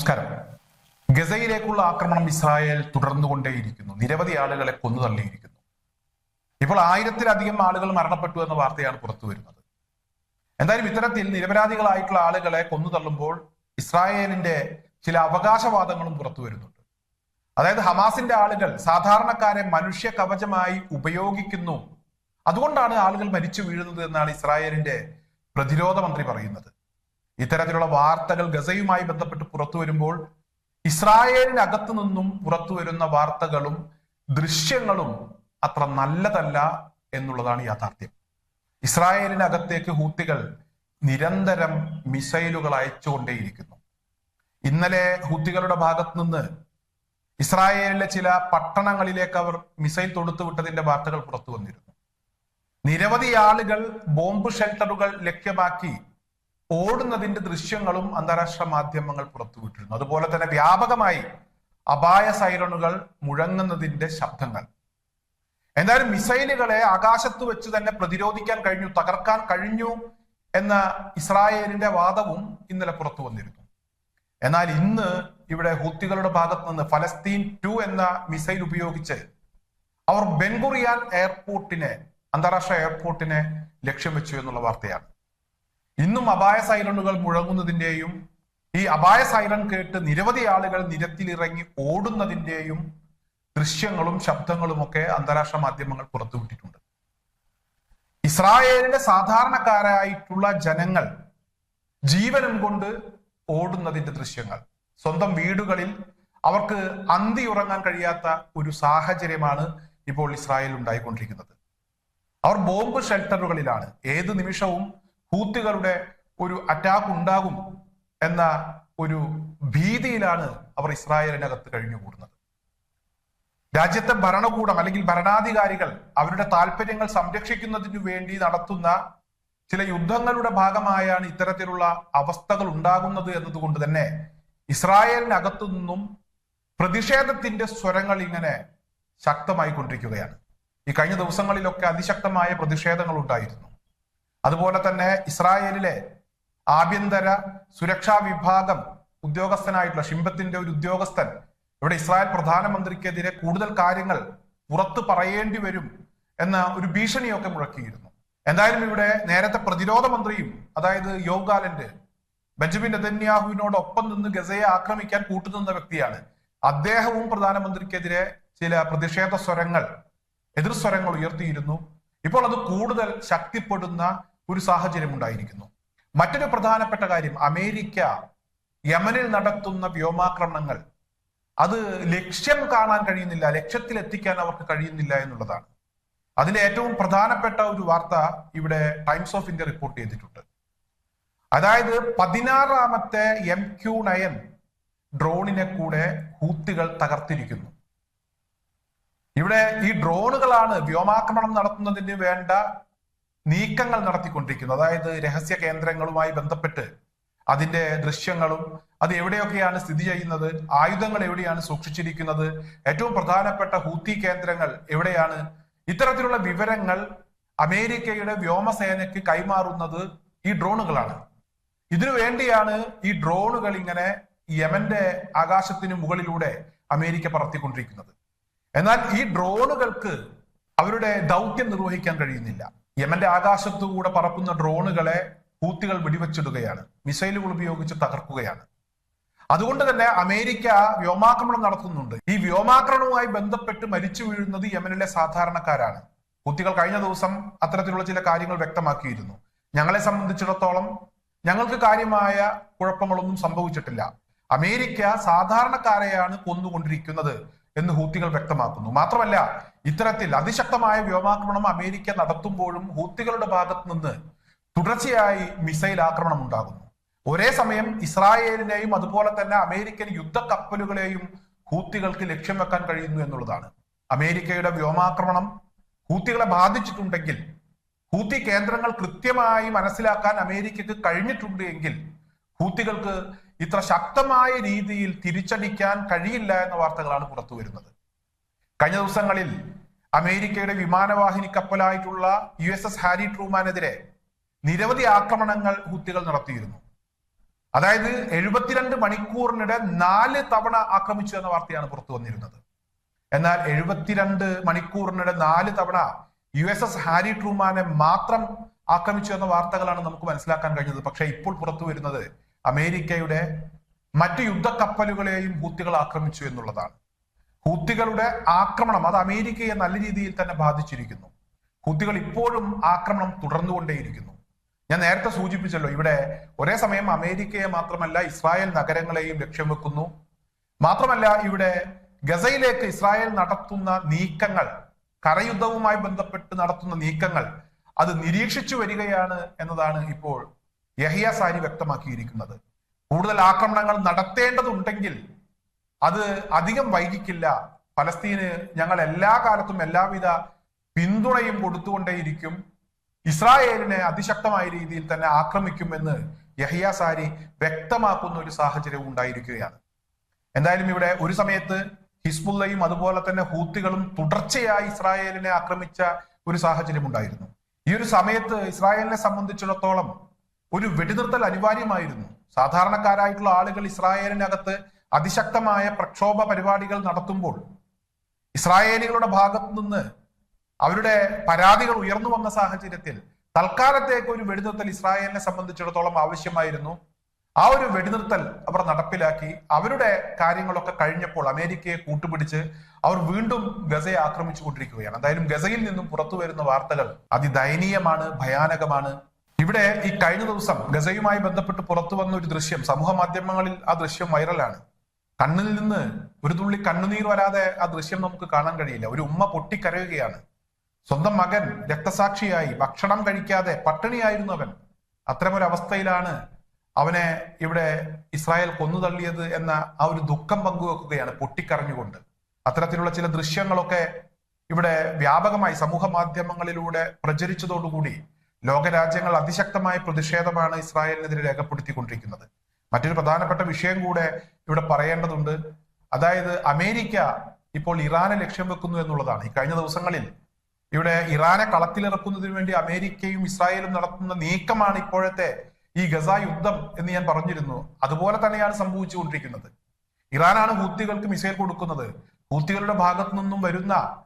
നമസ്കാരം. ഗസയിലേക്കുള്ള ആക്രമണം ഇസ്രായേൽ തുടർന്നുകൊണ്ടേയിരിക്കുന്നു. നിരവധി ആളുകളെ കൊന്നു തള്ളിയിരിക്കുന്നു ഇപ്പോൾ ആയിരത്തിലധികം ആളുകൾ മരണപ്പെട്ടു എന്ന വാർത്തയാണ് പുറത്തു വരുന്നത്. എന്തായാലും ഇത്തരത്തിൽ നിരപരാധികളായിട്ടുള്ള ആളുകളെ കൊന്നു തള്ളുമ്പോൾ ഇസ്രായേലിന്റെ ചില അവകാശവാദങ്ങളും പുറത്തു വരുന്നുണ്ട്. അതായത് ഹമാസിന്റെ ആളുകൾ സാധാരണക്കാരെ മനുഷ്യ കവചമായി ഉപയോഗിക്കുന്നു. അതുകൊണ്ടാണ് ആളുകൾ മരിച്ചു വീഴുന്നത് എന്നാണ് ഇസ്രായേലിന്റെ പ്രതിരോധ മന്ത്രി പറയുന്നത്. ഇത്തരത്തിലുള്ള വാർത്തകൾ ഗസയുമായി ബന്ധപ്പെട്ട് പുറത്തു വരുമ്പോൾ ഇസ്രായേലിനകത്തു നിന്നും പുറത്തു വരുന്ന വാർത്തകളും ദൃശ്യങ്ങളും അത്ര നല്ലതല്ല എന്നുള്ളതാണ് യാഥാർത്ഥ്യം. ഇസ്രായേലിനകത്തേക്ക് ഹൂത്തികൾ നിരന്തരം മിസൈലുകൾ അയച്ചുകൊണ്ടേയിരിക്കുന്നു. ഇന്നലെ ഹൂത്തികളുടെ ഭാഗത്ത് നിന്ന് ഇസ്രായേലിലെ ചില പട്ടണങ്ങളിലേക്ക് അവർ മിസൈൽ തൊടുത്തു വിട്ടതിന്റെ വാർത്തകൾ പുറത്തു വന്നിരുന്നു. നിരവധി ആളുകൾ ബോംബ് ഷെൽട്ടറുകൾ ലക്ഷ്യമാക്കി ഓടുന്നതിന്റെ ദൃശ്യങ്ങളും അന്താരാഷ്ട്ര മാധ്യമങ്ങൾ പുറത്തുവിട്ടിരുന്നു. അതുപോലെ തന്നെ വ്യാപകമായി അപായ സൈറണുകൾ മുഴങ്ങുന്നതിന്റെ ശബ്ദങ്ങൾ. എന്തായാലും മിസൈലുകളെ ആകാശത്ത് വെച്ച് തന്നെ പ്രതിരോധിക്കാൻ കഴിഞ്ഞു തകർക്കാൻ കഴിഞ്ഞു എന്ന ഇസ്രായേലിന്റെ വാദവും ഇന്നലെ പുറത്തു വന്നിരുന്നു. എന്നാൽ ഇന്ന് ഇവിടെ ഹൂത്തികളുടെ ഭാഗത്ത് നിന്ന് ഫലസ്തീൻ ടു എന്ന മിസൈൽ ഉപയോഗിച്ച് അവർ ബെൻഗുറിയാൻ എയർപോർട്ടിനെ അന്താരാഷ്ട്ര എയർപോർട്ടിനെ ലക്ഷ്യം വെച്ചു എന്നുള്ള വാർത്തയാണ്. ഇന്നും അപായ സൈറണുകൾ മുഴങ്ങുന്നതിന്റെയും ഈ അപായ സൈറൺ കേട്ട് നിരവധി ആളുകൾ നിരത്തിലിറങ്ങി ഓടുന്നതിന്റെയും ദൃശ്യങ്ങളും ശബ്ദങ്ങളും ഒക്കെ അന്താരാഷ്ട്ര മാധ്യമങ്ങൾ പുറത്തുവിട്ടിട്ടുണ്ട്. ഇസ്രായേലിന്റെ സാധാരണക്കാരായിട്ടുള്ള ജനങ്ങൾ ജീവനും കൊണ്ട് ഓടുന്നതിന്റെ ദൃശ്യങ്ങൾ. സ്വന്തം വീടുകളിൽ അവർക്ക് അന്തി ഉറങ്ങാൻ കഴിയാത്ത ഒരു സാഹചര്യമാണ് ഇപ്പോൾ ഇസ്രായേൽ ഉണ്ടായിക്കൊണ്ടിരിക്കുന്നത്. അവർ ബോംബ് ഷെൽട്ടറുകളിലാണ്. ഏത് നിമിഷവും ഹൂത്തികളുടെ ഒരു അറ്റാക്ക് ഉണ്ടാകും എന്ന ഒരു ഭീതിയിലാണ് അവർ ഇസ്രായേലിനകത്ത് കഴിഞ്ഞുകൂടുന്നത്. രാജ്യത്തെ ഭരണകൂടം അല്ലെങ്കിൽ ഭരണാധികാരികൾ അവരുടെ താല്പര്യങ്ങൾ സംരക്ഷിക്കുന്നതിനു വേണ്ടി നടത്തുന്ന ചില യുദ്ധങ്ങളുടെ ഭാഗമായാണ് ഇത്തരത്തിലുള്ള അവസ്ഥകൾ ഉണ്ടാകുന്നത് എന്നതുകൊണ്ട് തന്നെ ഇസ്രായേലിനകത്തു നിന്നും പ്രതിഷേധത്തിന്റെ സ്വരങ്ങൾ ഇങ്ങനെ ശക്തമായി കൊണ്ടിരിക്കുകയാണ് ഈ കഴിഞ്ഞ ദിവസങ്ങളിലൊക്കെ അതിശക്തമായ പ്രതിഷേധങ്ങൾ ഉണ്ടായിരുന്നു. അതുപോലെ തന്നെ ഇസ്രായേലിലെ ആഭ്യന്തര സുരക്ഷാ വിഭാഗം ഉദ്യോഗസ്ഥനായിട്ടുള്ള ഷിംബത്തിന്റെ ഒരു ഉദ്യോഗസ്ഥൻ ഇവിടെ ഇസ്രായേൽ പ്രധാനമന്ത്രിക്കെതിരെ കൂടുതൽ കാര്യങ്ങൾ പുറത്തു പറയേണ്ടി വരും എന്ന ഒരു ഭീഷണിയൊക്കെ മുഴക്കിയിരുന്നു. എന്തായാലും ഇവിടെ നേരത്തെ പ്രതിരോധ മന്ത്രിയും അതായത് യോഗാലന്റ് ബെഞ്ചമിൻ നെതന്യാഹുവിനോടൊപ്പം നിന്ന് ഗസയെ ആക്രമിക്കാൻ കൂട്ടുനിന്ന വ്യക്തിയാണ്. അദ്ദേഹവും പ്രധാനമന്ത്രിക്കെതിരെ ചില പ്രതിഷേധ സ്വരങ്ങൾ എതിർ സ്വരങ്ങൾ ഉയർത്തിയിരുന്നു. ഇപ്പോൾ അത് കൂടുതൽ ശക്തിപ്പെടുന്ന ഒരു സാഹചര്യം ഉണ്ടായിരിക്കുന്നു. മറ്റൊരു പ്രധാനപ്പെട്ട കാര്യം അമേരിക്ക യമനിൽ നടത്തുന്ന വ്യോമാക്രമണങ്ങൾ അത് ലക്ഷ്യം കാണാൻ കഴിയുന്നില്ല ലക്ഷ്യത്തിൽ എത്തിക്കാൻ അവർക്ക് കഴിയുന്നില്ല എന്നുള്ളതാണ്. അതിന്റെ ഏറ്റവും പ്രധാനപ്പെട്ട ഒരു വാർത്ത ഇവിടെ ടൈംസ് ഓഫ് ഇന്ത്യ റിപ്പോർട്ട് ചെയ്തിട്ടുണ്ട്. അതായത് പതിനാറാമത്തെ എം ക്യു നയൻ ഡ്രോണിനെ കൂടെ ഹൂത്തികൾ തകർത്തിരിക്കുന്നു. ഇവിടെ ഈ ഡ്രോണുകളാണ് വ്യോമാക്രമണം നടത്തുന്നതിന് വേണ്ട നീക്കങ്ങൾ നടത്തിക്കൊണ്ടിരിക്കുന്നു. അതായത് രഹസ്യ കേന്ദ്രങ്ങളുമായി ബന്ധപ്പെട്ട് അതിന്റെ ദൃശ്യങ്ങളും അത് എവിടെയൊക്കെയാണ് സ്ഥിതി ചെയ്യുന്നത് ആയുധങ്ങൾ എവിടെയാണ് സൂക്ഷിച്ചിരിക്കുന്നത് ഏറ്റവും പ്രധാനപ്പെട്ട ഹൂത്തി കേന്ദ്രങ്ങൾ എവിടെയാണ് ഇത്തരത്തിലുള്ള വിവരങ്ങൾ അമേരിക്കയുടെ വ്യോമസേനയ്ക്ക് കൈമാറുന്നത് ഈ ഡ്രോണുകളാണ്. ഇതിനു വേണ്ടിയാണ് ഈ ഡ്രോണുകൾ ഇങ്ങനെ യമന്റെ ആകാശത്തിന് മുകളിലൂടെ അമേരിക്ക പറത്തിക്കൊണ്ടിരിക്കുന്നത്. എന്നാൽ ഈ ഡ്രോണുകൾക്ക് അവരുടെ ദൗത്യം നിർവഹിക്കാൻ കഴിയുന്നില്ല. യമന്റെ ആകാശത്തുകൂടെ പറക്കുന്ന ഡ്രോണുകളെ ഹൂത്തികൾ വെടിവെച്ചിടുകയാണ്. മിസൈലുകൾ ഉപയോഗിച്ച് തകർക്കുകയാണ്. അതുകൊണ്ട് തന്നെ അമേരിക്ക വ്യോമാക്രമണം നടത്തുന്നുണ്ട്. ഈ വ്യോമാക്രമണവുമായി ബന്ധപ്പെട്ട് മരിച്ചു വീഴുന്നത് യമനിലെ സാധാരണക്കാരാണ്. ഹൂത്തികൾ കഴിഞ്ഞ ദിവസം അത്തരത്തിലുള്ള ചില കാര്യങ്ങൾ വ്യക്തമാക്കിയിരുന്നു. ഞങ്ങളെ സംബന്ധിച്ചിടത്തോളം ഞങ്ങൾക്ക് കാര്യമായ കുഴപ്പങ്ങളൊന്നും സംഭവിച്ചിട്ടില്ല. അമേരിക്ക സാധാരണക്കാരെയാണ് കൊന്നുകൊണ്ടിരിക്കുന്നത് എന്ന് ഹൂത്തികൾ വ്യക്തമാക്കുന്നു. മാത്രമല്ല ഇത്തരത്തിൽ അതിശക്തമായ വ്യോമാക്രമണം അമേരിക്ക നടത്തുമ്പോഴും ഹൂത്തികളുടെ ഭാഗത്ത് നിന്ന് തുടർച്ചയായി മിസൈൽ ആക്രമണം ഉണ്ടാകുന്നു. ഒരേ സമയം ഇസ്രായേലിനെയും അതുപോലെ തന്നെ അമേരിക്കൻ യുദ്ധ കപ്പലുകളെയും ഹൂത്തികൾക്ക് ലക്ഷ്യം വെക്കാൻ കഴിയുന്നു എന്നുള്ളതാണ്. അമേരിക്കയുടെ വ്യോമാക്രമണം ഹൂത്തികളെ ബാധിച്ചിട്ടുണ്ടെങ്കിൽ ഹൂത്തി കേന്ദ്രങ്ങൾ കൃത്യമായി മനസ്സിലാക്കാൻ അമേരിക്കക്ക് കഴിഞ്ഞിട്ടുണ്ട് എങ്കിൽ ഹൂത്തികൾക്ക് ഇത്ര ശക്തമായ രീതിയിൽ തിരിച്ചടിക്കാൻ കഴിയില്ല എന്ന വാർത്തകളാണ് പുറത്തു വരുന്നത് കഴിഞ്ഞ ദിവസങ്ങളിൽ അമേരിക്കയുടെ വിമാനവാഹിനി കപ്പലായിട്ടുള്ള യു എസ് എസ് ഹാരി ട്രൂമാനെതിരെ നിരവധി ആക്രമണങ്ങൾ ഹുത്തികൾ നടത്തിയിരുന്നു. അതായത് എഴുപത്തിരണ്ട് മണിക്കൂറിനിടെ നാല് തവണ ആക്രമിച്ചു എന്ന വാർത്തയാണ് പുറത്തു വന്നിരുന്നത്. എന്നാൽ എഴുപത്തിരണ്ട് മണിക്കൂറിനിടെ നാല് തവണ യു എസ് എസ് ഹാരി ട്രൂമാനെ മാത്രം ആക്രമിച്ചു എന്ന വാർത്തകളാണ് നമുക്ക് മനസ്സിലാക്കാൻ കഴിഞ്ഞത്. പക്ഷേ ഇപ്പോൾ പുറത്തു വരുന്നത് അമേരിക്കയുടെ മറ്റു യുദ്ധക്കപ്പലുകളെയും ഹൂത്തികൾ ആക്രമിച്ചു എന്നുള്ളതാണ്. ഹൂത്തികളുടെ ആക്രമണം അത് അമേരിക്കയെ നല്ല രീതിയിൽ തന്നെ ബാധിച്ചിരിക്കുന്നു. ഹൂത്തികൾ ഇപ്പോഴും ആക്രമണം തുടർന്നുകൊണ്ടേയിരിക്കുന്നു. ഞാൻ നേരത്തെ സൂചിപ്പിച്ചല്ലോ ഇവിടെ ഒരേ സമയം അമേരിക്കയെ മാത്രമല്ല ഇസ്രായേൽ നഗരങ്ങളെയും ലക്ഷ്യം വെക്കുന്നു. മാത്രമല്ല ഇവിടെ ഗസയിലേക്ക് ഇസ്രായേൽ നടത്തുന്ന നീക്കങ്ങൾ കരയുദ്ധവുമായി ബന്ധപ്പെട്ട് നടത്തുന്ന നീക്കങ്ങൾ അത് നിരീക്ഷിച്ചു വരികയാണ് എന്നതാണ് ഇപ്പോൾ യഹിയ സാരി വ്യക്തമാക്കിയിരിക്കുന്നത്. കൂടുതൽ ആക്രമണങ്ങൾ നടത്തേണ്ടതുണ്ടെങ്കിൽ അത് അധികം വൈകിക്കില്ല. ഫലസ്തീന് ഞങ്ങൾ എല്ലാ കാലത്തും എല്ലാവിധ പിന്തുണയും കൊടുത്തുകൊണ്ടേയിരിക്കും. ഇസ്രായേലിനെ അതിശക്തമായ രീതിയിൽ തന്നെ ആക്രമിക്കുമെന്ന് യഹിയ സാരി വ്യക്തമാക്കുന്ന ഒരു സാഹചര്യവും ഉണ്ടായിരിക്കുകയാണ്. എന്തായാലും ഇവിടെ ഒരു സമയത്ത് ഹിസ്ബുല്ലയും അതുപോലെ തന്നെ ഹൂത്തികളും തുടർച്ചയായി ഇസ്രായേലിനെ ആക്രമിച്ച ഒരു സാഹചര്യം ഉണ്ടായിരുന്നു. ഈ ഒരു സമയത്ത് ഇസ്രായേലിനെ സംബന്ധിച്ചിടത്തോളം ഒരു വെടിനിർത്തൽ അനിവാര്യമായിരുന്നു. സാധാരണക്കാരായിട്ടുള്ള ആളുകൾ ഇസ്രായേലിനകത്ത് അതിശക്തമായ പ്രക്ഷോഭ പരിപാടികൾ നടത്തുമ്പോൾ ഇസ്രായേലികളുടെ ഭാഗത്തു നിന്ന് അവരുടെ പരാതികൾ ഉയർന്നു വന്ന സാഹചര്യത്തിൽ തൽക്കാലത്തേക്ക് ഒരു വെടിനിർത്തൽ ഇസ്രായേലിനെ സംബന്ധിച്ചിടത്തോളം ആവശ്യമായിരുന്നു. ആ ഒരു വെടിനിർത്തൽ അവർ നടപ്പിലാക്കി. അവരുടെ കാര്യങ്ങളൊക്കെ കഴിഞ്ഞപ്പോൾ അമേരിക്കയെ കൂട്ടുപിടിച്ച് അവർ വീണ്ടും ഗസയെ ആക്രമിച്ചു കൊണ്ടിരിക്കുകയാണ്. എന്തായാലും ഗസയിൽ നിന്നും പുറത്തു വരുന്ന വാർത്തകൾ അതിദയനീയമാണ് ഭയാനകമാണ്. ഇവിടെ ഈ കഴിഞ്ഞ ദിവസം ഗസയുമായി ബന്ധപ്പെട്ട് പുറത്തു വന്ന ഒരു ദൃശ്യം സമൂഹ മാധ്യമങ്ങളിൽ ആ ദൃശ്യം വൈറലാണ്. കണ്ണിൽ നിന്ന് ഒരു തുള്ളി കണ്ണുനീർ വരാതെ ആ ദൃശ്യം നമുക്ക് കാണാൻ കഴിയില്ല. ഒരു ഉമ്മ പൊട്ടിക്കരയുകയാണ്. സ്വന്തം മകൻ രക്തസാക്ഷിയായി ഭക്ഷണം കഴിക്കാതെ പട്ടിണിയായിരുന്നു അവൻ. അത്തരമൊരവസ്ഥയിലാണ് അവനെ ഇവിടെ ഇസ്രായേൽ കൊന്നു കൊന്നുതള്ളിയത് എന്ന ആ ഒരു ദുഃഖം പങ്കുവെക്കുകയാണ് പൊട്ടിക്കരഞ്ഞുകൊണ്ട്. അത്തരത്തിലുള്ള ചില ദൃശ്യങ്ങളൊക്കെ ഇവിടെ വ്യാപകമായി സമൂഹ മാധ്യമങ്ങളിലൂടെ പ്രചരിച്ചതോടുകൂടി ലോകരാജ്യങ്ങൾ അതിശക്തമായ പ്രതിഷേധമാണ് ഇസ്രായേലിനെതിരെ രേഖപ്പെടുത്തിക്കൊണ്ടിരിക്കുന്നത്. മറ്റൊരു പ്രധാനപ്പെട്ട വിഷയം കൂടെ ഇവിടെ പറയേണ്ടതുണ്ട്. അതായത് അമേരിക്ക ഇപ്പോൾ ഇറാനെ ലക്ഷ്യം വെക്കുന്നു എന്നുള്ളതാണ്. ഈ കഴിഞ്ഞ ദിവസങ്ങളിൽ ഇവിടെ ഇറാനെ കളത്തിലിറക്കുന്നതിന് വേണ്ടി അമേരിക്കയും ഇസ്രായേലും നടത്തുന്ന നീക്കമാണ് ഇപ്പോഴത്തെ ഈ ഗസ യുദ്ധം എന്ന് ഞാൻ പറഞ്ഞിരുന്നു. അതുപോലെ തന്നെയാണ് സംഭവിച്ചുകൊണ്ടിരിക്കുന്നത്. ഇറാനാണ് ഹൂത്തികൾക്ക് മിസൈൽ കൊടുക്കുന്നത്. ഹൂത്തികളുടെ ഭാഗത്തു നിന്നും വരുന്ന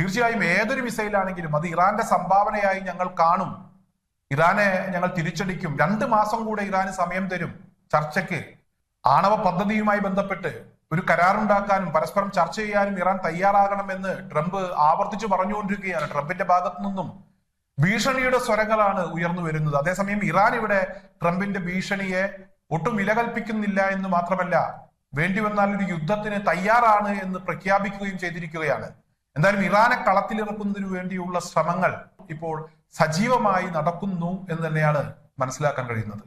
തീർച്ചയായും ഏതൊരു മിസൈലാണെങ്കിലും അത് ഇറാന്റെ സംഭാവനയായി ഞങ്ങൾ കാണും. ഇറാനെ ഞങ്ങൾ തിരിച്ചടിക്കും. രണ്ട് മാസം കൂടെ ഇറാന് സമയം തരും. ചർച്ചയ്ക്ക് ആണവ പദ്ധതിയുമായി ബന്ധപ്പെട്ട് ഒരു കരാറുണ്ടാക്കാനും പരസ്പരം ചർച്ച ചെയ്യാനും ഇറാൻ തയ്യാറാകണമെന്ന് ട്രംപ് ആവർത്തിച്ചു പറഞ്ഞുകൊണ്ടിരിക്കുകയാണ്. ട്രംപിന്റെ ഭാഗത്തു നിന്നും ഭീഷണിയുടെ സ്വരങ്ങളാണ് ഉയർന്നു വരുന്നത്. അതേസമയം ഇറാൻ ഇവിടെ ട്രംപിന്റെ ഭീഷണിയെ ഒട്ടും വിലകൽപ്പിക്കുന്നില്ല എന്ന് മാത്രമല്ല വേണ്ടി വന്നാൽ ഒരു യുദ്ധത്തിന് തയ്യാറാണ് എന്ന് പ്രഖ്യാപിക്കുകയും ചെയ്തിരിക്കുകയാണ്. എന്തായാലും ഇറാനെ കളത്തിലിറക്കുന്നതിന് വേണ്ടിയുള്ള ശ്രമങ്ങൾ ഇപ്പോൾ സജീവമായി നടക്കുന്നു എന്ന് തന്നെയാണ് മനസ്സിലാക്കാൻ കഴിയുന്നത്.